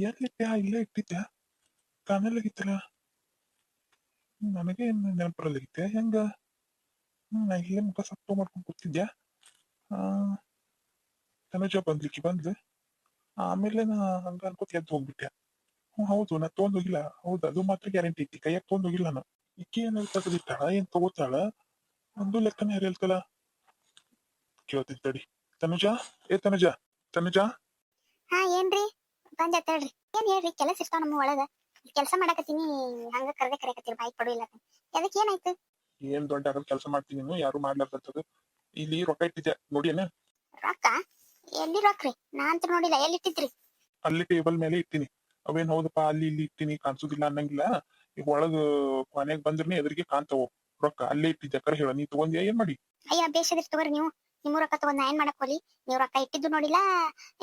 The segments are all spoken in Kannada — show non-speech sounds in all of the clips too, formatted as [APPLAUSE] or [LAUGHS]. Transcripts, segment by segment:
ಎಲ್ಲಿಟ್ಟೆ ಇಲ್ಲೇ ಇಟ್ಟಿದ್ದೆ ಕಾಣಲಾಗಿತ್ತಲ್ಲ ನನಗೆ ನೆನಪರಲಾಗಿತ್ತೆ ಹೆಂಗ ನಾ ಇಲ್ಲೇ ಮುಖ ಸಪ್ಪ ಮಾಡ್ಕೊಂಡು ಕೂತಿದ್ದೆ ಆ ತನುಜ ಬಂದ್ಲಿಕ್ಕೆ ಬಂದ್ಲು ಆಮೇಲೆ ನಾ ಹಂಗ ಅನ್ಕೋತ ಎದ್ದು ಹೋಗ್ಬಿಟ್ಟೆ ಹ್ಮ್ ಹೌದು ನಾ ತಗೊಂಡ್ ಹೋಗಿಲ್ಲ ಹೌದು ಅದು ಮಾತ್ರ ಗ್ಯಾರಂಟಿ ಐತಿ ಕೈಯಾಗ ತಗೊಂಡ್ ಹೋಗಿಲ್ಲ ನಾನು ಇಕ್ಕಿ ಏನಾದ್ರು ತೆಗೆದಿಟ್ಟಾಳ ಏನ್ ತಗೋತಾಳ ಒಂದು ಲೆಕ್ಕನೇ ಹೇಳ್ತಲ್ಲ ಕೇಳ್ತೀನಿ ತಡಿ ತನುಜ ಏ ತನುಜ ತನುಜ ಬಂದ ತಡ್ರಿ ಏನ್ ಹೇಳ್ರಿ? ಕೆಲಸ ಇರ್ತಾವ ನಮ್ಮ ಒಳಗ. ಕೆಲಸ ಮಾಡಕತ್ತೀನಿ. ಹಂಗ ಕರ್ದೆ ಕರೆಯಕತ್ತೀರಿ. ಬಾಯಿ ಪಡು ಇಲ್ಲ ಅದಕ್ಕೆ ಏನಾಯ್ತು? ಏನ್ ದೊಡ್ಡ ಆಗಲ್ ಕೆಲಸ ಮಾಡ್ತೀನಿ ಯಾರು ಮಾಡ್ಲಾರ್ದಂತದ್ದು ಇಲ್ಲಿ ರೊಕ್ಕ ಇಟ್ಟಿದ್ದೆ ನೋಡಿ ಏನ ರೊಕ್ಕ? ಎಲ್ಲಿ ರೊಕ್ಕ್ರಿ ನಾ ಅಂತ ನೋಡಿಲ್ಲ. ಎಲ್ಲಿ ಇಟ್ಟಿದ್ರಿ ಅಲ್ಲಿ ಟೇಬಲ್ ಮೇಲೆ ಇಟ್ಟಿನಿ. ಅವೇನ್ ಹೌದಪ್ಪ? ಅಲ್ಲಿ ಇಲ್ಲಿ ಇಟ್ಟಿನಿ. ಕಾಣಿಸೋದಿಲ್ಲ ಅನ್ನಂಗಿಲ್ಲ. ಈಗ ಒಳಗ ಕೊನೆಗ್ ಬಂದ್ರನೆ ಎದುರಿಗೆ ಕಾಣ್ತಾವು. ರೊಕ್ಕ ಅಲ್ಲೇ ಇಟ್ಟಿದ್ದೆ ಕರೆ ಹೇಳ. ನೀ ತಗೊಂಡ್ಯಾ ಏನ್ ಮಾಡಿ? ಅಯ್ಯ ಬೇಷದಿರ್ ತಗೋರಿ ನೀವು. ನಿಮ್ಮ ರೊಕ್ಕ ತಗೊಂಡ್ ನಾ ಏನ್ ಮಾಡಕ್ ಹೋಲಿ? ನೀವು ರೊಕ್ಕ ಇಟ್ಟಿದ್ದು ನೋಡಿಲ್ಲ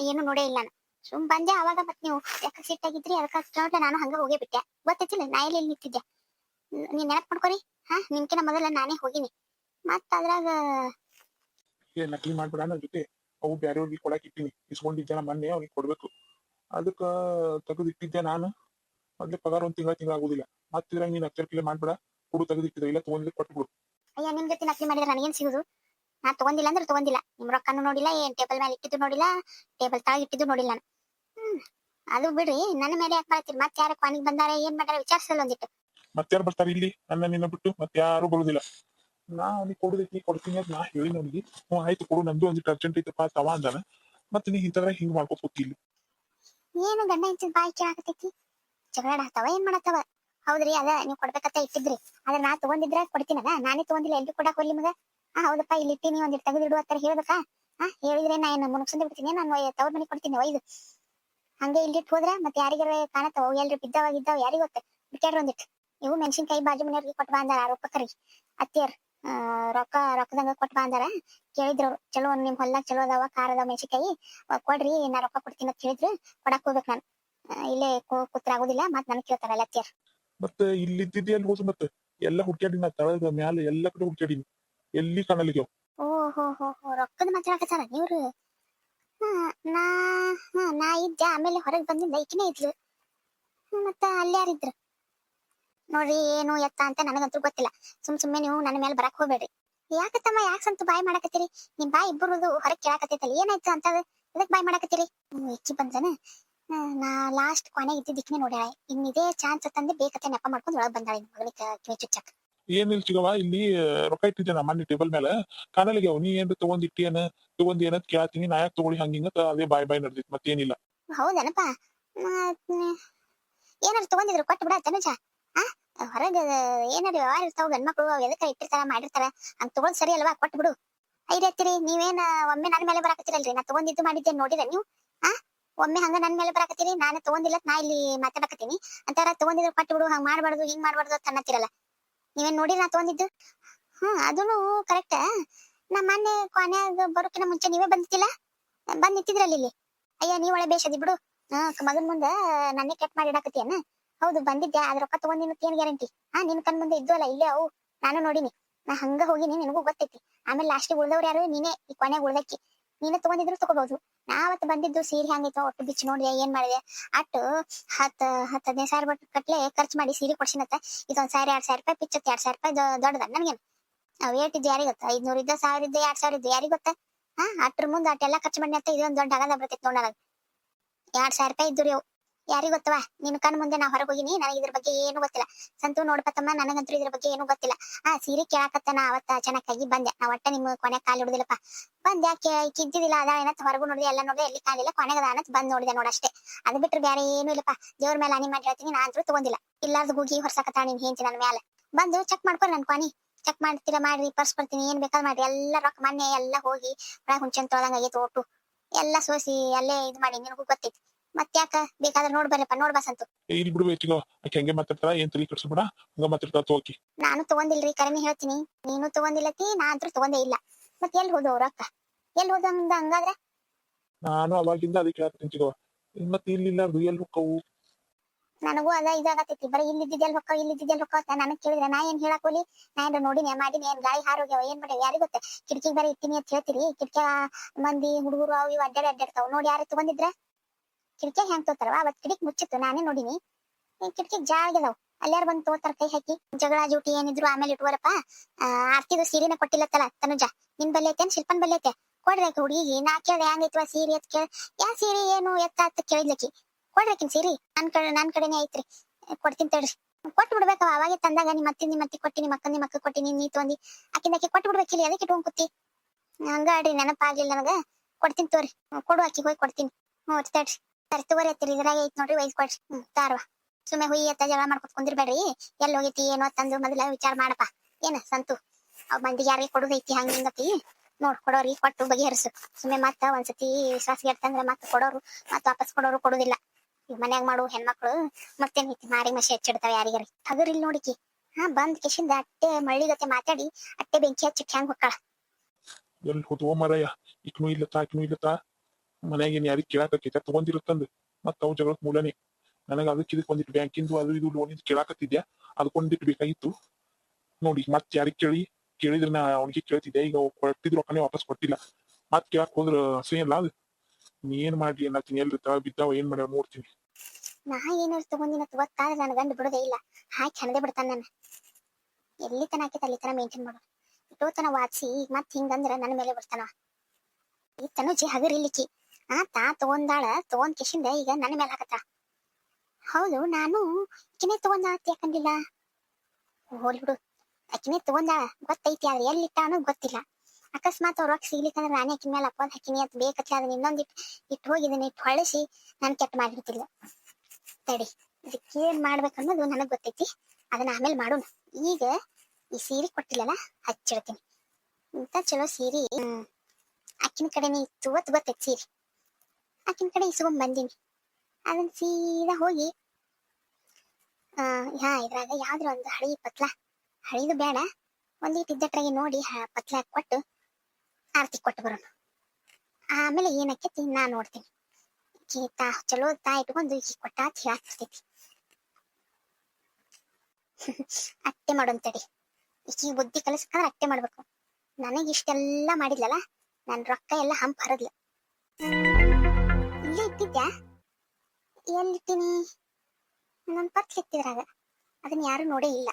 ಏನು ನೋಡೇ ಇಲ್ಲ ನಾನು. ಸುಮ್ ಬಂದೆ ಅವಾಗ ಮತ್ ನೀವು ಯಾಕ ಸಿಟ್ಟಾಗಿದ್ರಿ ಅದಕ್ಕ ನೋಡ್ದೆ ನಾನು ಹಂಗ ಹೋಗೇ ಬಿಟ್ಟೆ. ಗೊತ್ತಿಲ್ಲ ನಾ ಎಲ್ಲಿ ನಿಂತಿದ್ದೆ? ನೀನ್ ನೆನಪ್ ಮಾಡ್ಕೊರಿ. ಹಾ ನಿಮ್ಕಿನ ಮೊದಲ ನಾನೇ ಹೋಗಿನಿ. ಮತ್ ಅದ್ರಾಗ ಏ ನಕಲಿ ಮಾಡ್ಬೇಡ ನನ್ನ ಜೊತೆ. ಅವು ಬ್ಯಾರೆಯವ್ರಿಗೆ ಕೊಡಕ್ ಇಟ್ಟಿನಿ. ಇಸ್ಕೊಂಡಿದ್ದೆ ಮೊನ್ನೆ ಅವ್ನಿಗೆ ಕೊಡ್ಬೇಕು. ಅದಕ್ಕ ತೆಗೆದು ಇಟ್ಟಿದ್ದೆ ನಾನು. ಮೊದ್ಲು ಪಗಾರ ಒಂದ್ ತಿಂಗಳ ತಿಂಗಳ ಆಗುದಿಲ್ಲ. ಮತ್ತಿದ್ರಾಗ ನೀನ್ ಅಕ್ಷರ ಪಿಲೆ ಮಾಡ್ಬೇಡ. ಕೊಡು ತೆಗೆದು ಇಟ್ಟಿದ್ರೆ ಇಲ್ಲ ತಗೊಂಡ್ಲಿ ಕೊಟ್ಬಿಡು. ಅಯ್ಯ ನಿಮ್ ಜೊತೆ ನಕಲಿ ಮಾಡಿದ್ರೆ ನನಗೇನ್ ಸಿಗುದು? ನಾ ತಗೊಂಡಿಲ್ಲ ಅಂದ್ರೆ ತಗೊಂಡಿಲ್ಲ. ನಿಮ್ ರೊಕ್ಕನು ನೋಡಿಲ್ಲ ಏನ್ ಟೇಬಲ್ ಮೇಲೆ ಇಟ್ಟಿದ್ದು ನೋಡಿಲ್ಲ ಟೇಬಲ್ ತಳಗ್ ಇಟ್ಟಿದ್ದು ನೋಡಿಲ್ಲ ನಾನು. ಅದು ಬಿಡ್ರಿ ನನ್ನ ಮೇಲೆ ಯಾಕೆ ಮಾಡ್ತೀರಿ? ಮತ್ತೆ ಯಾರ ಕೊನೆಗೆ ಬಂದಾರೆ ಏನ್ ಮಾಡ್ಯಾರ ವಿಚಾರಿಸಲ್ಲ ಒಂದಿಟ್ಟು. ಮತ್ತಾರು ಬರ್ತಾರೆ ಇಲ್ಲಿ? ನನ್ನ ನಿನ್ನ ಬಿಟ್ಟು ಮತ್ತೆ ಯಾರು ಬರುದಿಲ್ಲ. ನಾ ಅವ್ನಿಗೆ ಕೊಡುದೈತಿ ಕೊಡ್ತೀನಿ ಅಂತ ನಾ ಹೇಳಿ ಅವ್ನಿಗೆ ಹ್ಞೂ ಆಯ್ತು ಕೊಡು ನಂದು ಒಂದಿಟ್ಟು ಅರ್ಜೆಂಟ್ ಐತಪ್ಪ ತವ ಅಂದಾನ. ಮತ್ತೆ ನೀ ಇಂಥದ್ರ ಹಿಂಗ್ ಮಾಡ್ಕೊತ ಇಲ್ಲಿ. ಏನು ಗಂಡ ಹೆಂಚಿನ ಬಾಯಿ ಕೇಳಾಕತೈತಿ ಜಗಳ ಆಡ್ತಾವ ಏನ್ ಮಾಡತ್ತಾವ ಹೌದ್ರಿ ಅದ ನೀವ್ ಕೊಡ್ಬೇಕಂತ ಇಟ್ಟಿದ್ರಿ. ಅದ್ರ ನಾ ತಗೊಂಡಿದ್ರ ಕೊಡ್ತೀನಲ್ಲ ನಾನೇ ತಗೊಂಡಿಲ್ಲ ಎಲ್ರು ಕೊಡಕ್ ಹೋಗ್ಲಿ ಮಗ ಆ ಹೌದಪ್ಪ ಇಲ್ಲಿ ಇಟ್ಟಿನಿ ಒಂದಿಟ್ಟು ತೆಗೆದಿಡು ಅಂತ ಹೇಳ್ಬೇಕಾ? ಹಾ ಹೇಳಿದ್ರೆ ನಾ ಏನು ಮುನುಗ್ಸಂದ್ ಬಿಡ್ತೀನಿ ನಾನು ತವ್ರ ಮನೆ ಕೊಡ್ತೀನಿ ಒಯ್ದು. ಹಂಗೆ ಇಲ್ಲಿಟ್ಟು ಹೋದ್ರ ಮತ್ತೆ ಯಾರಿಗಾರ ಕಾಣತಾವ ಎಲ್ರು ಬಿದ್ದವ ಗಿದ್ದವ ಯಾರಿಗ ಗೊತ್ತ. ಬಿಟ್ಟಾಡ್ರಿ ಒಂದಿಟ್ಟು ಇವು ಮೆಣಸಿನ್ಕಾಯಿ ಬಾಜು ಮನೆಯವ್ರಿಗೆ ಕೊಟ್ಟು ಬಂದಾರ ರೊಕ್ಕರಿ ಅತ್ತಿಯರ್ ರೊಕ್ಕ ರೊಕ್ಕದಂಗ ಕೊಟ್ಟು ಬಂದಾರ ಕೇಳಿದ್ರು ಅವ್ರು, ಚಲೋ ನಿಮ್ ಹೊಲ್ದಾಗ ಚಲೋ ಅದಾವ ಖಾರ ಅದಾವ ಮೆಣಸಿನ್ಕಾಯಿ. ಕೊಡ್ರಿ ನಾ ರೊಕ್ಕ ಕೊಡ್ತೀನಿ ಅಂತ ಹೇಳಿದ್ರು. ಕೊಡಕ್ ಹೋಗ್ಬೇಕು ನಾನು. ಇಲ್ಲೇ ಕೂ- ಕೂತ್ರ ಆಗುದಿಲ್ಲ ಮತ್ ನನ್ ಕೇಳ್ತಾರಲ್ಲ ಅತ್ತಿಯರ್. ಮತ್ತೆ ಇಲ್ಲಿದ್ದಿದ್ದೆ ಅಲ್ಲಿ ಹೋಸು ಮತ್ತೆ ಎಲ್ಲ ಹುಡ್ಕ್ಯಾಡಿ ನಾ ತಳಗ ಮ್ಯಾಲ ಎಲ್ಲ ಕಡೆ ಹುಡ್ಕ್ಯಾಡಿನಿ. ಎಲ್ಲಿ ಕಾಣಲಿಗೆ ಓಹೋ ಹೋ ಹೋ ರೊಕ್ಕದ ಮಾತಾಡಕತ್ತಾರ ನೀವ್ರು ಹಾ ನಾ ನಾ ಇದ್ದೆ, ಆಮೇಲೆ ಹೊರಗೆ ಬಂದಿಂದ ಈಕಿನೇ ಇದ್ಲು. ಮತ್ತ ಅಲ್ಲಿ ಯಾರಿದ್ರು? ನೋಡ್ರಿ, ಏನು ಎತ್ತ ಅಂತ ನನಗಂತೂ ಗೊತ್ತಿಲ್ಲ. ಸುಮ್ ಸುಮ್ಮನೆ ನೀವು ನನ್ನ ಮೇಲೆ ಬರಕ್ ಹೋಗ್ಬೇಡ್ರಿ. ಯಾಕತ್ತಮ್ಮ, ಯಾಕೆ ಸಂತು ಬಾಯ್ ಮಾಡಕತ್ತೀರಿ? ನಿಮ್ ಬಾಯ್ ಇಬ್ಬರದು ಹೊರಗೆ ಕೇಳಾಕತ್ತೈತಲ್ಲ, ಏನಾಯ್ತು ಅಂತ ಇದಕ್ ಬಾಯ್ ಮಾಡಕತ್ತೀರಿ? ಹೆಚ್ಚಿ ಬಂದನ. ನಾ ಲಾಸ್ಟ್ ಕೊನೆ ಇದ್ದಿದ್ದಕ್ಕೆ ನೋಡ್ಯಾಳ. ಇನ್ನಿದೇ ಚಾನ್ಸ್ ತಂದೆ ಬೇಕತ್ತೆ ನೆಪ ಮಾಡ್ಕೊಂಡು ಒಳಗ್ ಬಂದಾಳೆ ಮಗಳಿಗೆ ಕಿವಿ ಚುಚ್ಚಕ್. ಏನಿಲ್ ಚಿಗವ ಇಲ್ಲಿ ರೊಕ್ಕ ಇಟ್ಟಿದ್ದೆ ನಾ ಮೊನ್ನೆ ಟೇಬಲ್ ಮೇಲೆ. ಕಾಣಲಿಗೆ ನೀ ಏನ್ ತಗೊಂಡ್ ಏನ ತಗೊಂಡ್ ಏನಂತ ಕೇಳ್ತೀನಿ. ನಾ ಯಾಕೆ ತಗೊಳ್ಳಿ ಹಂಗಿಂಗ ಅದೇ ಬಾಯ್ ಬಾಯ್ ನಡೆದಿತ್ತು. ಮತ್ತೇನಿಲ್ಲ. ಹೌದೇನಪ್ಪ ಏನಾದ್ರು ತಗೊಂಡಿದ್ರು ಕೊಟ್ಟು ಬಿಡ ತನುಜ ಹೊರಗೆ ಏನಾದ್ರು ವ್ಯವಹಾರ ಇರ್ತಾವ, ಗಂಡ್ಮಕ್ಳು ಅವ್ ಎದಕ್ಕ ಇಟ್ಟಿರ್ತಾರ, ಮಾಡಿರ್ತಾರ, ಹಂಗ ತಗೊಂಡ್ ಸರಿ ಅಲ್ವಾ? ಕೊಟ್ಟು ಬಿಡು. ಐದತ್ತಿರಿ ನೀವೇನ ಒಮ್ಮೆ ನನ್ ಮೇಲೆ ಬರಾಕತ್ತಿರಲ್ರಿ? ನಾ ತಗೊಂಡಿದ್ದು ಮಾಡಿದ್ದೆ ನೋಡಿರ ನೀವು? ಆ? ಒಮ್ಮೆ ಹಂಗ ನನ್ ಮೇಲೆ ಬರಾಕತ್ತೀರಿ? ನಾನು ತಗೊಂಡಿಲ್ಲ, ನಾ ಇಲ್ಲಿ ಮಾತಾಡಕತ್ತೀನಿ ಅಂತಾರ, ತಗೊಂಡಿದ್ರು ಕೊಟ್ಟು ಬಿಡು, ಹಂಗ್ ಮಾಡ್ಬಾರ್ದು, ಹಿಂಗ್ ಮಾಡ್ಬಾರ್ದು ಅಂತ ನೀವೇನ್ ನೋಡಿಲ್ಲ ತಗೊಂಡಿದ್ದು? ಹ್ಮ್, ಅದೂನು ಕರೆಕ್ಟ್ ನಾ ಮೊನ್ನೆ ಕೊನೆಯಾಗ ಬರೋಕಿನ ಮುಂಚೆ ನೀವೇ ಬಂದಿಲ್ಲ ಬಂದ್ ನಿಂತಿದ್ರಲ್ಲಿ ಇಲ್ಲಿ? ಅಯ್ಯ ನೀ ಒಳ್ಳೆ ಬೇಷದಿ ಬಿಡು. ಹಾ ಮಗನ್ ಮುಂದ ನನ್ನೇ ಕೆಟ್ ಮಾಡಿ ಹೌದು ಬಂದಿದ್ದೆ ಅದ್ರ ರೊಕ್ಕ ತಗೊಂಡಿನ ಏನ್ ಗ್ಯಾರಂಟಿ ಹಾ, ನಿನ್ ಕಣ್ ಮುಂದೆ ಇದ್ದು ಅಲ್ಲ, ಇಲ್ಲೇ ಅವು. ನಾನು ನೋಡಿನಿ. ನಾ ಹಂಗ ಹೋಗಿನಿ, ನಿನಗೂ ಗೊತ್ತೈತಿ. ಆಮೇಲೆ ಲಾಸ್ಟಿಗೆ ಉಳ್ದವ್ರು ಯಾರು? ನೀನೇ, ಈ ಕೊನೆಗೆ ಉಳ್ದಕ್ಕಿ. ನೀನೇ ತಗೊಂಡಿದ್ರು ತಗೋಬಹುದು ನಾವತ್ ಬಂದಿದ್ದು ಸೀರೆ ಹಂಗೈತೋ ಒಟ್ಟು ಬಿಚ್ಚಿ ನೋಡಿದೆ, ಏನ್ ಮಾಡಿದೆ? ಅಟ್ಟು ಹತ್ ಹತ್ ಹದಿನೈದು ಸಾವಿರ ಬಟ್ ಕಟ್ಲೆ ಖರ್ಚು ಮಾಡಿ ಸೀರೆ ಕೊಡ್ಸಿನತ್ತ. ಇದೊಂದ್ ಸಾವಿರ ಎರಡ್ ಸಾವಿರ ರೂಪಾಯಿ ಪಿಚ್ಚತ್ ಎರಡ್ ಸಾವಿರ ರೂಪಾಯಿ ದೊಡ್ಡದ? ನನ್ಗೇನು ಅವ್ ಏಟಿದ್ದು ಯಾರಿಗ್ ಗೊತ್ತ? ಐದ್ನೂರ ಇದ್ದ ಸಾವಿರ ಇದ್ದ ಎರಡ್ ಸಾವಿರ ಇದ್ದ ಯಾರಿಗ್ ಗೊತ್ತ? ಹಾ, ಅಟ್ರ ಮುಂದೆ ಅಟ್ಟೆಲ್ಲ ಖರ್ಚು ಮಾಡಿ ಅಂತ ಇದೊಂದ್ ದೊಡ್ಡ ಆಗದ ಬರ್ತೈತಿ ನೋಡ ಎರಡ್ ಸಾವಿರ ರೂಪಾಯಿ ಇದ್ದು ಅವು ಯಾರಿಗ್ ಗೊತ್ತವ? ನಿನ್ ಕಣ್ ಮುಂದೆ ನಾ ಹೊರಗೆ ಹೋಗಿನಿ, ನನಗೆ ಇದ್ರ ಬಗ್ಗೆ ಏನು ಗೊತ್ತಿಲ್ಲ. ಸಂತು ನೋಡ್ಪತ್ತಮ್ಮ ನನಗಂತೂ ಇದ್ರ ಬಗ್ಗೆ ಏನು ಗೊತ್ತಿಲ್ಲ. ಆ, ಸೀರೆ ಕೇಳಾಕತ್ತ ನಾ ಅವತ್ತ ಚೆನ್ನಾಗಿ ಬಂದೆ. ನಾ ಒಟ್ಟ ನಿಮ್ ಕೊನೆ ಕಾಲ್ ಹಿಡುದಿಲ್ಲಪ್ಪ. ಬಂದ್ ಯಾಕೆ ಕಿದ್ದಿದಿಲ್ಲ ಅದ ಏನತ್ ಹೊರಗು ನೋಡಿದೆ, ಎಲ್ಲ ನೋಡಿದೆ, ಎಲ್ಲಿ ಕಾಲಿಲ್ಲ ಕೊನೆಗದ ಅನತ್ ಬಂದ್ ನೋಡಿದೆ ನೋಡಷ್ಟೇ ಅದ್ ಬಿಟ್ರೆ ಬೇರೆ ಏನು ಇಲ್ಲಪ್ಪ. ದೇವ್ರ ಮೇಲೆ ಅನಿ ಮಾಡಿ ಹೇಳ್ತೀನಿ, ನಾ ಅಂತೂ ತಗೊಂಡಿಲ್ಲ. ಇಲ್ಲಾರ್ದು ಹೋಗಿ ಹೊರ್ಸಕತ್ತ ನಿನ್ ಹೆಂಚಿ ನನ್ ಮೇಲೆ ಬಂದು ಚೆಕ್ ಮಾಡ್ಕೊ ನನ್ ಕೊನಿ. ಚೆಕ್ ಮಾಡ್ತೀರಾ ಮಾಡ್ರಿ ಪರ್ಸ್ ಕೊಡ್ತೀನಿ ಏನ್ ಬೇಕಾದ್ ಮಾಡ್ರಿ. ಎಲ್ಲ ರೊಕ್ಕ ಮೊನ್ನೆ ಎಲ್ಲ ಹೋಗಿ ಹುಂಚೆನ್ ತೊಳ್ದಂಗ ಆಗೈತೆ, ಒಟ್ಟು. ಎಲ್ಲ ಸೋಸಿ, ಅಲ್ಲೇ ಇದ್ ಮಾಡಿ, ನಿನಗೂ ಗೊತ್ತೈತಿ. ಮತ್ತ್ಯಾಕ ಬೇಕಾದ್ರೆ ನೋಡ್ ಬರ್ರಪ್ಪ ನೋಡ್ ಬಸಂತು ಏ, ಇಲ್ಲಿ ಬಿಡು ಚಿಗವ ಆಕೆ ಹಂಗೆ ಮಾತಾಡ್ತಾರ ಏನ್ ತಲೆ ಕೆಡ್ಸ್ಬೇಡ ಹಂಗ ಮಾತಾಡ್ತಾ ತೋಕಿ ನಾನು ತಗೊಂಡಿಲ್ರಿ ಕರೆಮಿ ಹೇಳ್ತೀನಿ. ನೀನು ತಗೊಂಡಿಲ್ಲತಿ ನಾ ಅಂತೂ ತಗೊಂಡೇ ಇಲ್ಲ. ಮತ್ ಎಲ್ಲಿ ಅಕ್ಕ? ರೊಕ್ಕ ಎಲ್ಲಿ ಹೋದಂಗ ಹಂಗಾದ್ರೆ? ನಾನು ಅವಾಗಿಂದ ಅದಕ್ಕೆ ಹೇಳ್ತೀನಿ ಚಿಗವ ಮತ್ತೆ ಇಲ್ಲಿಲ್ಲ ಎಲ್ಲಿ ಹೋಕ್ಕವು? ನನಗೂ ಅದ ಇದಾಗತೈತಿ ಬರೀ ಇಲ್ಲಿದ್ದಿದ್ದೆಲ್ ಹೊಕ್ಕ ಇಲ್ಲಿದ್ದಿದ್ದೆಲ್ ಹೊಕ್ಕ ಅಂತ ನನಗ್ ಕೇಳಿದ್ರೆ ನಾ ಏನ್ ಹೇಳಕ್ ಹೋಲಿ? ನಾ ಏನ್ ನೋಡಿನಿ ಮಾಡಿನಿ ಏನ್ ಗಾಳಿ ಹಾರೋಗ್ಯಾವ ಏನ್ ಮಾಡಿ ಯಾರಿಗ್ ಗೊತ್ತ? ಕಿಟಕಿಗೆ ಬರೀ ಇಟ್ಟಿನಿ ಅಂತ ಹೇಳ್ತೀರಿ? ಕಿಟಕಿ ಮಂದಿ ಹುಡುಗರು ಅವು ಇವು ಅಡ್ಡಾಡಿ ಅಡ್ಡಾಡ್ತಾವ ನೋಡಿ ಯಾರು ತಗೊಂಡಿದ್ರ? ಕಿಟಕಿ ಹೆಂಗ್ ತೋತಾರವ? ಅವತ್ ಕಿಟಕಿ ಮುಚ್ಚಿತ್ತು, ನಾನೇ ನೋಡಿನಿ. ಕಿಟಕಿ ಜಾಗದವ್ ಅಲ್ಲಾರ ಬಂದ್ ತೋತಾರ ಕೈ ಹಾಕಿ? ಜಗಳ, ಜೂಟಿ ಏನಿದ್ರು ಆಮೇಲೆ ಇಟ್ಕೋರಪ್ಪ. ಆರ್ತಿದು ಸೀರೆನ ಕೊಟ್ಟಿಲ್ಲತ್ತಲ್ಲ, ತನುಜ. ನಿನ್ ಬಲ್ಲೆ ಶಿಲ್ಪನ್ ಬಲ್ಲೈತೆ ಐತೆ? ಕೊಡ್ರಿ ಆಕಿ ಹುಡುಗಿ ನಾ ಕೇಳ್ದೆ, ಹೆಂಗೈತ್ವ ಸೀರೆ ಎತ್ ಕೇಳ? ಯಾ ಸೀರೆ ಏನು ಎತ್ತ ಅಂತ ಕೇಳಿದ್ಲಕಿ? ಕೊಡ್ರಿ ಸೀರಿ. ನನ್ ಕಡೆ, ನನ್ ಕಡೆನೇ ಐತ್ರಿ. ಕೊಡ್ತೀನಿ ತಡ್ರಿ. ಕೊಟ್ಟು ಬಿಡ್ಬೇಕವ, ಅವಾಗೆ ತಂದಾಗ ನಿಮ್ಮ ಅತ್ತಿ ನಿಮ್ಮ ಅತ್ತಿ ಕೊಟ್ಟಿ ನಿಮ್ಮ ನಿಮ್ಮ ಅಕ್ಕ ಕೊಟ್ಟಿ ನೀ ತೊಂದಿ. ಆಕಿಂದಕ್ಕೆ ಕೊಟ್ಟು ಬಿಡ್ಬೇಕಿಲ್ಲ ಅದಕ್ಕೆ ಇಟ್ಕೊಂಡ್ ಕೂತಿ? ಹಂಗಾಡ್ರಿ, ನೆನಪಾಗ್ಲಿಲ್ಲ ನನಗ. ಕೊಡ್ತೀನಿ ತೋರಿ. ಕೊಡು ಆಕಿ ಹೋಗಿ ಕೊಡ್ತೀನಿ. ಹ್ಞೂ ತಡ್ರಿ. ಸರಿ ತಗೋರಿ ಅತ್ತಿರಿ ಇದ್ರಾಗ ಐತ್ ನೋಡ್ರಿ ಒಯ್ದು ಕೊಡ್ರಿ. ಹ್ಮ್, ತಾರ್ವ. ಸುಮ್ಮನೆ ಹುಯಿ ಎತ್ತ ಜಗಳ ಮಾಡ್ಕೊತ ಕುಂದಿರ್ಬೇಡ್ರಿ. ಎಲ್ಲಿ ಹೋಗೈತಿ, ಏನೋ ತಂದು ಮೊದಲ ವಿಚಾರ ಮಾಡಪ್ಪ. ಏನ ಸಂತು? ಅವ್ ಮಂದಿಗೆ ಯಾರಿಗೆ ಕೊಡುದೈತಿ ಹಂಗ ಹಿಂಗತಿ ನೋಡ್ ಕೊಡೋರಿ ಕೊಟ್ಟು ಬಗೆಹರಿಸು ಸುಮ್ಮನೆ ಮತ್ತ ಒಂದ್ಸತಿ ವಿಶ್ವಾಸ ಗೆಡ್ತಂದ್ರ ಮತ್ತ ಕೊಡೋರು, ಮತ್ತ ವಾಪಸ್ ಕೊಡೋರು ಕೊಡುದಿಲ್ಲ. ಈಗ ಮನ್ಯಾಗ ಮಾಡು ಹೆಣ್ಮಕ್ಳು ಮತ್ತೇನೈತಿ ಮಾರಿ ಮಸಿ ಹಚ್ಚಿಡ್ತಾವ ಯಾರಿಗಾರಿ? ಹಗರ್ ಇಲ್ಲಿ ನೋಡಿಕಿ. ಹಾ, ಬಂದ್ ಕಿಶಿಂದ ಅಟ್ಟೆ ಮಳ್ಳಿಗತೆ ಮಾತಾಡಿ ಅಟ್ಟೆ ಬೆಂಕಿ ಹಚ್ಚಿ ಹೆಂಗ್ ಹೊಕ್ಕಳ? ಎಲ್ಲಿ ಹೋದ್ವೋ ಮರಯ್ಯ ಇಕ್ನು ಇಲ್ಲತ್ತ ಇಕ್ನು ಇಲ್ಲತ್ತ? ಮನ್ಯಾಗ ಏನ್ ಯಾರಿಗ್ ಕೇಳಾಕೈತ ತಗೊಂಡಿರುತ್ತಂದ್. ಮತ್ತ ಅವ್ ಜಗಳಕ್ ಮೂಲನೇ. ನನಗ ಅದಕ್ಕೆ ಇದಕ್ ಒಂದಿಟ್ಟು ಬ್ಯಾಂಕಿಂದು ಅದು ಇದು ಲೋನಿಂದ ಕೇಳಾಕತ್ತಿದ್ಯಾ? ಅದಕ್ಕೊಂದಿಟ್ಟು ಬೇಕಾಗಿತ್ತು. ನೋಡಿ ಮತ್ ಯಾರಿಗ್ ಕೇಳಿ? ಕೇಳಿದ್ರೆ ನಾ ಅವ್ನಿಗೆ ಕೇಳ್ತಿದ್ದೆ. ಈಗ ಕೊಟ್ಟಿದ್ರು ರೊಕ್ಕನೇ ವಾಪಸ್ ಕೊಟ್ಟಿಲ್ಲ. ಮತ್ ಕೇಳಕ್ ಹೋದ್ರ ಅಸಹ್ಯ ಅಲ್ಲ ಅದು. ನೀ ಏನ್ ಮಾಡ್ಲಿ ಅನ್ನತ್ತೀನಿ. ಎಲ್ರಿ ತಳ ಬಿದ್ದಾವ, ಏನ್ ಮಾಡ್ಯಾವ ನೋಡ್ತೀನಿ. ನಾ ಏನಾರು ತಗೊಂಡಿನ ಗೊತ್ತಾದ್ರೆ ನನ್ನ ಗಂಡ ಬಿಡೋದೇ ಇಲ್ಲ. ಹಾಕಿ ಹಣದೇ ಬಿಡ್ತಾನೆ ನಾನು. ಎಲ್ಲಿ ತನ ಹಾಕಿ ಅಲ್ಲಿ ತನ ಮೇಂಟೈನ್ ಮಾಡು ಇಟ್ಟೋ ತನ ಈಗ ಮತ್ತೆ ಹಿಂಗಂದ್ರ ನನ್ನ ಮೇಲೆ ಬಿಡ್ತಾನ ಈ ತನುಜಿ ಜಿ ಇಲ್ಲಿಕಿ ಆ ತಾ ತಗೊಂಡಾಳ, ತಗೊಂಡ್ ಕಿಶಿಂದ ಈಗ ನನ್ನ ಮೇಲೆ ಹಾಕತ್ತ ಹೌದು, ನಾನು ಅಕ್ಕಿನೇ ತಗೊಂಡ ಯಾಕಂದಿಲ್ಲ? ಹೋಲಿ ಬಿಡು. ಅಕ್ಕಿನೇ ತಗೊಂದಾಳ ಗೊತ್ತೈತಿ, ಆದ್ರೆ ಎಲ್ಲಿಟ್ಟ ಅನ್ನೋದು ಗೊತ್ತಿಲ್ಲ. ಅಕಸ್ಮಾತ್ ಅವ್ರ ರೊಕ್ಕ ಸಿಗ್ಲಿಕ್ಕಂದ್ರೆ ನಾನೇ ಅಕ್ಕಿನ ಮೇಲೆ ಅಪ್ಪದ ಹಾಕಿನಿ ಅಂತ ಬೇಕತ್ಲೆ ಅದನ್ನ ಇನ್ನೊಂದಿಟ್ಟು ಇಟ್ಟು ಹೋಗಿದ್ದೀನಿ ಇಟ್ಟು ಹೊಳಸಿ ನಾನು ಕೆಟ್ಟ ಮಾಡಿರ್ತಿಲ್ಲ ತಡಿ ಇದಕ್ಕೆ ಏನ್ ಮಾಡ್ಬೇಕನ್ನೋದು ನನಗೆ ಗೊತ್ತೈತಿ, ಅದನ್ನ ಆಮೇಲೆ ಮಾಡೋಣ. ಈಗ ಈ ಸೀರೆ ಕೊಟ್ಟಿಲ್ಲಲ್ಲ, ಹಚ್ಚಿಡ್ತೀನಿ. ಇಂಥ ಚಲೋ ಸೀರೆ ಅಕ್ಕಿನ ಕಡೆನೇ ಇತ್ತು ಗೊತ್ತೈತಿ ಸೀರೆ. ಅಕ್ಕಿನ ಕಡೆ ಇಸ್ಕೊಂಡ್ ಬಂದೀನಿ. ಅದನ್ನ ಸೀದಾ ಹೋಗಿ, ಆ ಹಾ ಇದ್ರಾಗ ಯಾವ್ದ್ರ ಒಂದು ಹಳಿ ಪತ್ಲ, ಹಳಿದು ಬೇಡ ಒಂದೀಟ್ ತಿದ್ದಟ್ರಾಗಿ ನೋಡಿ ಪತ್ಲ ಕೊಟ್ಟು ಆರತಿ ಕೊಟ್ಟು ಬರೋಣ. ಆಮೇಲೆ ಏನಕ್ಕೈತಿ, ನಾ ನೋಡ್ತೀನಿ. ತಾ, ಚಲೋ ತಾ ಇಟ್ಕೊಂಡು ಈಕಿ ಕೊಟ್ಟ ಅಂತ ಹೇಳಾಕ್ತಿರ್ತೈತಿ. [LAUGHS] ಅಟ್ಟೆ ಮಾಡೋನ್ ತಡಿ. ಈಕಿ ಬುದ್ಧಿ ಕಲಿಸ್ಕಂದ್ರೆ ಅಟ್ಟೆ ಮಾಡ್ಬೇಕು. ನನಗೆ ಇಷ್ಟೆಲ್ಲ ಮಾಡಿದ್ಲಲ್ಲ, ನನ್ ರೊಕ್ಕ ಎಲ್ಲ ಹಂಪ್ ಹರದ್ಲ. ಇಟ್ಟಿದ್ಯಾ ಎಲ್ಲಿಟ್ಟಿನಿ ನನ್ನ ಪತ್ ಇಟ್ಟಿದ್ರಾಗ ಅದನ್ನ ಯಾರು ನೋಡೇ ಇಲ್ಲ.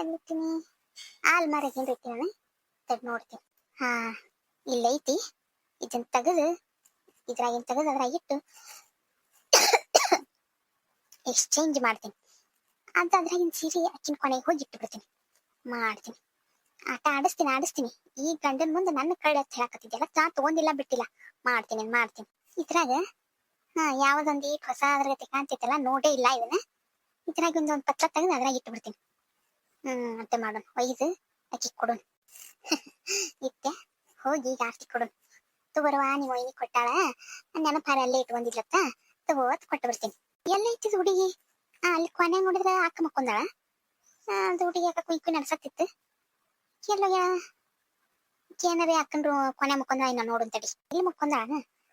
ಎಲ್ಲಿಟ್ಟಿನಿ ಆಲ್ಮಾರಿಗೆ ಏನ್ರ ಇಟ್ಟಿನ ತಡ್ ನೋಡ್ತೀನಿ. ಹಾ ಇಲ್ಲೈತಿ ಇದನ್ನ ತೆಗೆದು ಇದ್ರಾಗಿನ್ ತೆಗೆದು ಅದ್ರಾಗ ಇಟ್ಟು ಎಕ್ಸ್ಚೇಂಜ್ ಮಾಡ್ತೀನಿ. ಅಂತ ಅದ್ರಾಗಿನ ಸೀರೆ ಅಕ್ಕಿನ ಕೊನೆಗೆ ಹೋಗಿ ಇಟ್ಟು ಬಿಡ್ತೀನಿ ಮಾಡ್ತೀನಿ. ಆಟ ಆಡಿಸ್ತೀನಿ ಆಡಿಸ್ತೀನಿ. ಈ ಗಂಡನ ಮುಂದೆ ನನ್ನ ಕಳ್ಳ ಅಂತ ಹೇಳಕತ್ತಿದ್ಯಲ್ಲ ತಾ ತಗೊಂಡಿಲ್ಲ ಬಿಟ್ಟಿಲ್ಲ. ಮಾಡ್ತೀನಿ ಮಾಡ್ತೀನಿ. ಇದ್ರಾಗ, ಹಾ, ಯಾವ್ದೊಂದು ಈಟ್ ಹೊಸ ಅದ್ರಾಗತಿ ಕಾಣ್ತೈತಲ್ಲ ನೋಡೇ ಇಲ್ಲ ಇದನ್ನ. ಇದ್ರಾಗ ಒಂದೊಂದು ಪತ್ರ ತೆಗೆದು ಅದ್ರಾಗ ಇಟ್ಟು ಬಿಡ್ತೀನಿ ಹ್ಮ್ ಅಂತ ಮಾಡೋಣ. ಒಯ್ದು, ಅಕ್ಕಿ ಕೊಡೋಣ. [LAUGHS] ಇತ್ತೆ, ಹೋಗಿ ಈಗ ಆರ್ತಿ ಕೊಡೋಣ. ತಗೋರವಾ ನೀವು ಒಯ್ನಿ ಕೊಟ್ಟಾಳ ನೆನಪಾರ ಅಲ್ಲೇ ಇಟ್ಕೊಂಡಿದ್ಲತ್ತ ತಗೋತ್ ಕೊಟ್ಟು ಬಿಡ್ತೀನಿ ಎಲ್ಲ ಐತಿದ್ ಹುಡುಗಿ? ಆ, ಅಲ್ಲಿ ಕೊನೆ ನೋಡಿದ್ರೆ ಅಕ್ಕ ಮಕ್ಕೊಂದಾಳ ಅದು ಹುಡುಗಿ ಅಕ್ಕ ಕುಯ್ಕು ಕುಯ್ ನಡ್ಸತ್ತಿತ್ತು. ಎಲ್ಲೋಗ್ಯ ಏನಾರೇ ಅಕ್ಕನ್ರು ಕೊನೆ ಮಕ್ಕೊಂದ ಇನ್ನ ನೋಡು ತಡಿ ಇಲ್ಲಿ ಮಕ್ಕೊಂದಾಳ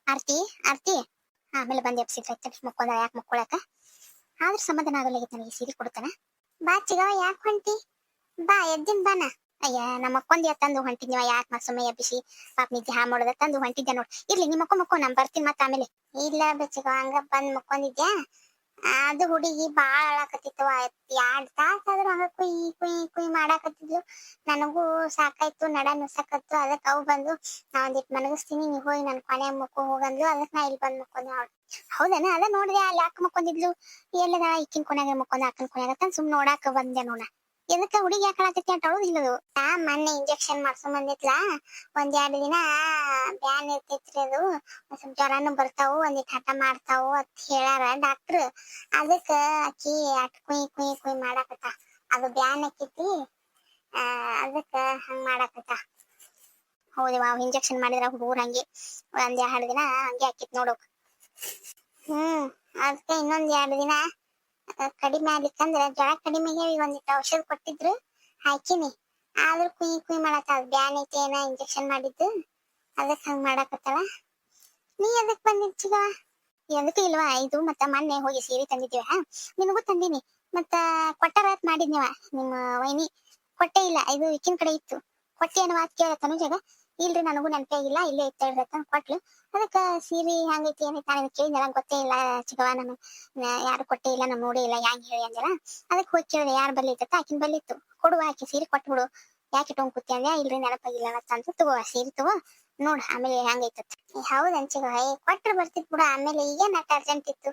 ಆರ್ತಿ ಆರ್ತಿ? ಆಮೇಲೆ ಬಂದು ಎಪ್ಸಿದ್ರೆ ತಡಿ ಮಕ್ಕೊಂಡ, ಯಾಕೆ ಮಕ್ಕೊಳಕ? ಆದ್ರೆ ಸಮಾಧಾನ ಆಗಲ್ಲ ನನಗೆ, ಸೀರೆ ಕೊಡ್ತಾನ. ಬಾ ಚಿಗವ ಯಾಕೆ ಹೊಂಟಿ? ಬಾ, ಎದ್ದಿನ ಬಾನ ಅಯ್ಯ ನಮ್ಮ ಮಕ್ಕೊಂದಿ ತಂದು ಹೊಂಟಿದ್ನಿವ, ಯಾಕೆ ಮತ್ ಸುಮ್ಮನೆ ಎಬ್ಬಿಸಿ ಪಾಪ ನಿದ್ದೆ ಹಾ ಮಾಡೋದ ತಂದು ಹೊಂಟಿದ್ದೆ ನೋಡಿ. ಇರ್ಲಿ, ನಿಮ್ಮ ಮಕ್ಕೊ ಮಕ್ಕೊ, ನಾನು ಬರ್ತೀನಿ ಮತ್ತೆ ಆಮೇಲೆ. ಇಲ್ಲ ಬೆಚ್ಚಗ ಹಂಗ ಬಂದು ಮಕ್ಕೊಂದಿದ್ಯಾ ಅದು ಹುಡುಗಿ ಬಾಳ ಅಳಾಕತ್ತಿತ್ತು. ಎರಡ್ ತಾಸ ಆದ್ರೂ ಹಂಗ ಕುಯ್ ಕುಯ್ ಕುಯ್ ಮಾಡಾಕತ್ತಿದ್ಲು. ನನಗೂ ಸಾಕಾಯ್ತು, ನಡ ನುಸಕತ್ತು ಅದಕ್ಕೆ ಅವ್ ಬಂದು ನಾ ಒಂದಿಟ್ ಮನಗಿಸ್ತೀನಿ ನೀವ್ ಹೋಗಿ ನನ್ ಕೊನೆ ಮುಕ್ಕು ಹೋಗಂದ್ಲು. ಅದಕ್ಕೆ ನಾ ಇಲ್ಲಿ ಬಂದ್ ಮಕ್ಕೊಂದೆ ಅವಳು, ಹೌದನ? ಅದ ನೋಡಿದೆ ಅಲ್ಲಿ ಯಾಕೆ ಮಕ್ಕೊಂದಿದ್ಲು ಎಲ್ಲದ? ಇಕ್ಕಿನ ಕೊನೆಗೆ ಮಕ್ಕೊಂದ್ ಅಕ್ಕನ ಅಂತ ಸುಮ್ ನೋಡಾಕ ಬಂದೆ ನೋಡ. ಎದಕ್ಕ ಹುಡುಗಿ ಯಾಕೆ ಅಂತ ಅಳೋದಿಲ್ಲದು ಆ ಮೊನ್ನೆ ಇಂಜೆಕ್ಷನ್ ಮಾಡ್ಕೊಂಡ್ ಬಂದಿತ್ಲಾ. ಒಂದ್ ಎರಡ್ ದಿನ ಬ್ಯಾನ್ ಇರ್ತೈತ್ರಿ ಅದು. ಸ್ವಲ್ಪ ಜ್ವರನು ಬರ್ತಾವು ಒಂದಿಟ್ ಹಠ ಮಾಡ್ತಾವು ಅಂತ ಹೇಳ್ಯಾರ ಡಾಕ್ಟ್ರ್ ಅದಕ್ಕ ಅಕ್ಕಿ ಅಟ್ ಕುಯ್ ಕುಯ್ ಕುಯ್ ಮಾಡಾಕತ್ತ. ಅದು ಬ್ಯಾನ್ ಆಕೈತಿ. ಅದಕ್ಕ ಹಂಗ್ ಮಾಡಾಕತ್ತ. ಹೌದವ ಇಂಜೆಕ್ಷನ್ ಮಾಡಿದ್ರ ಹುಡುಗರು ಹಂಗೆ. ಒಂದ್ ಎರಡು ದಿನ ಹಂಗೆ ಆಕಿತ್ ನೋಡೋಕ್ ಹ್ಮ್, ಅದಕ್ಕೆ ಇನ್ನೊಂದ್ ಎರಡು ದಿನ ಕಡಿಮೆ ಆಗ್ಲಿಕ್ಕಂದ್ರ ಜ್ವರ ಕಡಿಮೆಗೆ ಒಂದಿಟ್ಟು ಔಷಧ ಕೊಟ್ಟಿದ್ರು, ಹಾಕಿನಿ. ಆದ್ರೂ ಕುಯಿ, ಕುಯ್ ಮಾಡತ್ತ ಅದ್ ಬ್ಯಾನ್ ಐತಿ, ಏನ ಇಂಜೆಕ್ಷನ್ ಮಾಡಿದ್ದು. ಅದಕ್ಕೆ ಹಂಗ್ ಮಾಡಾಕತ್ತಳ ನೀ ಎದಕ್ ಬಂದಿದ್ ಎದಕ್ಕೆ ಇಲ್ವಾ? ಇದು ಮತ್ತ ಮೊನ್ನೆ ಹೋಗಿ ಸೀರೆ ತಂದಿದ್ದೀವ ನಿನಗೂ ತಂದಿನಿ. ಮತ್ತ ಕೊಟ್ಟಾರ ರಾತ್ ಮಾಡಿದ್ನಿವ? ನಿಮ್ಮ ವೈನಿ. ಕೊಟ್ಟೆ ಇಲ್ಲ. ಇದು ಇಕ್ಕಿನ ಕಡೆ ಇತ್ತು. ಕೊಟ್ಟೆ ಅನ್ನೋ ಮಾತು ಕೇಳ ತನುಜಾಗ ಇಲ್ರಿ ನನಗೂ ನೆನಪೇ ಆಗಿಲ್ಲ ಇಲ್ಲೇ ಇತ್ತ ಅಂತ ಕೊಟ್ಲು. ಅದಕ್ಕ ಸೀರೆ ಹಂಗೈತಿ, ಏನೈತಿ ನನಗೆ ಕೇಳಿ ನಂಗ್ ಗೊತ್ತೇ ಇಲ್ಲ ಚಿಗವ, ನಮ್ ಯಾರು ಕೊಟ್ಟೇ ಇಲ್ಲ ನಮ್ಮ ನೋಡೇ ಇಲ್ಲ, ಹ್ಯಾಂಗ್ ಹೇಳಿ ಅಂದಿಲ್ಲ ಅದಕ್ಕೆ ಹೋಗಿ ಕೇಳಿದೆ, ಯಾರು ಬಲ್ಲಿ ಇತ್ತ ಆಕಿನ ಬಲ್ಲಿ ಇತ್ತು ಕೊಡುವ ಆಕಿ ಸೀರೆ ಕೊಟ್ಬಿಡು. ಯಾಕೆ ಇಟ್ಕೊಂಡ್ ಕೂತಿ ಅಂದ್ಯಾ, ಇಲ್ರಿ ನೆನಪಾಗಿಲ್ಲ ಅಂತ ತಗೋ ಸೀರೆ ತಗೋ, ನೋಡ್ ಆಮೇಲೆ ಹೆಂಗೈತ ಹೌದ್ ಅಂಚಿಗ ಏ, ಕೊಟ್ರು ಬರ್ತಿತ್ ಬಿಡು, ಆಮೇಲೆ ಈಗ ಅಟ್ ಅರ್ಜೆಂಟ್ ಇತ್ತು?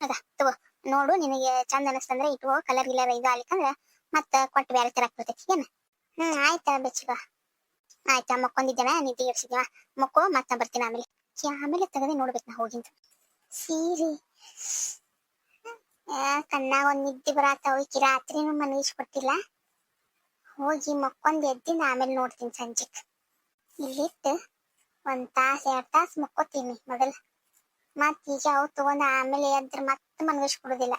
ಅದ, ತಗೋ, ನೋಡು ನಿನಗೆ ಚಂದ ಅನಸ್ತಂದ್ರೆ ಇಟ್ಕೋ ಕಲರ್ ಗಿಲರ್ ಇದು ಆಲಿಕಂದ್ರ ಮತ್ತ ಕೊಟ್ಟು ಬೇರೆ ತರಕ್ ಬರ್ತೈತಿ ಏನ ಹ್ಮ್, ಆಯ್ತಾ ಬೆಚ್ಚಿಗ ಆಯ್ತಾ ಮಕ್ಕೊಂದಿದ್ದೇನೆ ನಿದ್ದೆ ಇಡ್ಸಿದ್ಯಾ ಮಕ್ಕೋ, ಮತ್ತ ಬರ್ತೀನಿ ಆಮೇಲೆ. ಆಮೇಲೆ ತಗದೆ ನೋಡ್ಬೇಕು ನಾ ಹೋಗಿಂತ ಸೀರಿ. ಕಣ್ಣಾಗ ಒಂದ್ ನಿದ್ದೆ ಬರತ್ತಾವ ಈಕಿ ರಾತ್ರಿನೂ ಮನಗಿಸ್ ಕೊಟ್ಟಿಲ್ಲ ಹೋಗಿ ಮಕ್ಕೊಂದ್ ಎದ್ದಿನ ಆಮೇಲೆ ನೋಡ್ತೀನಿ ಸಂಜೆಕ್ ಇಲ್ಲಿಟ್ಟು ಒಂದ್ ತಾಸ್, ಎರಡ್ ತಾಸ್ ಮಕ್ಕೋತೀನಿ ಮೊದಲ ಮತ್ ಈಗ ಅವು ತಗೊಂಡ್ ಆಮೇಲೆ ಎದ್ರ ಮತ್ತೆ ಮನಗಿಸ್ ಕೊಡುದಿಲ್ಲ